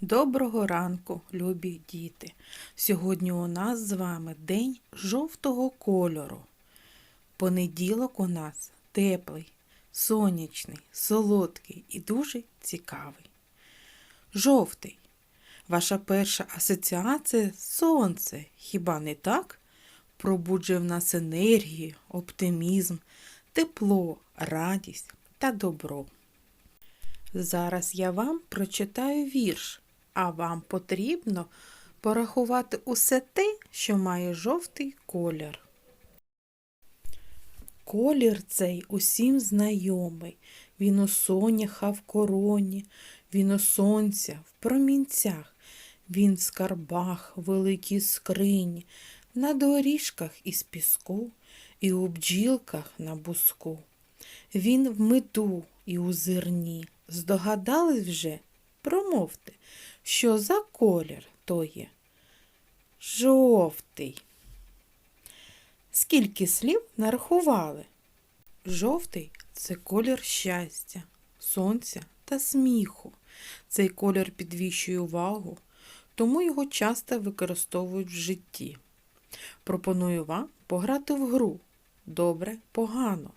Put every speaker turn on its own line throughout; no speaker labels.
Доброго ранку, любі діти. Сьогодні у нас з вами день жовтого кольору. Понеділок у нас теплий, сонячний, солодкий і дуже цікавий. Жовтий. Ваша перша асоціація сонце, хіба не так? Пробуджує в нас енергію, оптимізм, тепло, радість та добро. Зараз я вам прочитаю вірш, а вам потрібно порахувати усе те, що має жовтий колір. Колір цей усім знайомий. Він у соняха в короні, він у сонця в промінцях, він в скарбах, великій скрині, на доріжках із піску і у бджілках на буску. Він в меду і у зерні. Здогадались вже? Промовте, що за колір то є? Жовтий. Скільки слів нарахували? Жовтий це колір щастя, сонця та сміху. Цей колір підвищує увагу, тому його часто використовують в житті. Пропоную вам пограти в гру. Добре, погано.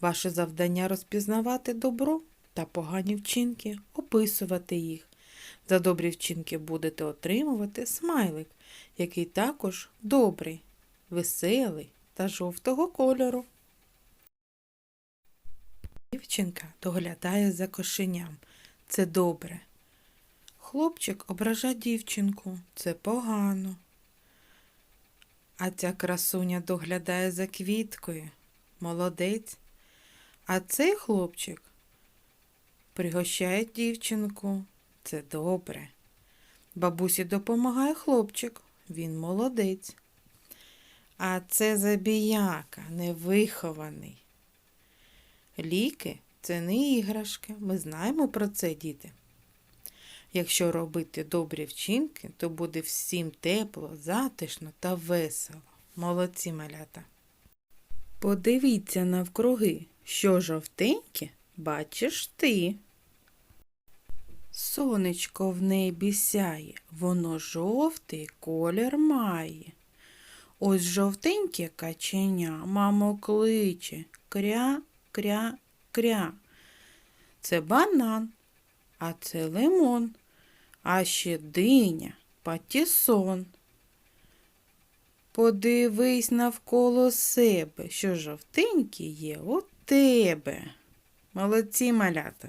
Ваше завдання розпізнавати добро та погані вчинки, описувати їх. За добрі вчинки будете отримувати смайлик, який також добрий, веселий та жовтого кольору. Дівчинка доглядає за кошеням. Це добре. Хлопчик ображає дівчинку. Це погано. А ця красуня доглядає за квіткою. Молодець. А цей хлопчик пригощає дівчинку. Це добре. Бабусі допомагає хлопчик. Він молодець. А це забіяка, невихований. Ліки це не іграшки. Ми знаємо про це, діти. Якщо робити добрі вчинки, то буде всім тепло, затишно та весело. Молодці малята. Подивіться навкруги, що жовтеньке бачиш ти. Сонечко в небі сяє, воно жовтий колір має. Ось жовтеньке каченя, мамо кличе, кря, кря, кря. Це банан, а це лимон, а ще диня, патісон. Подивись навколо себе, що жовтеньке є у тебе. Молодці малята.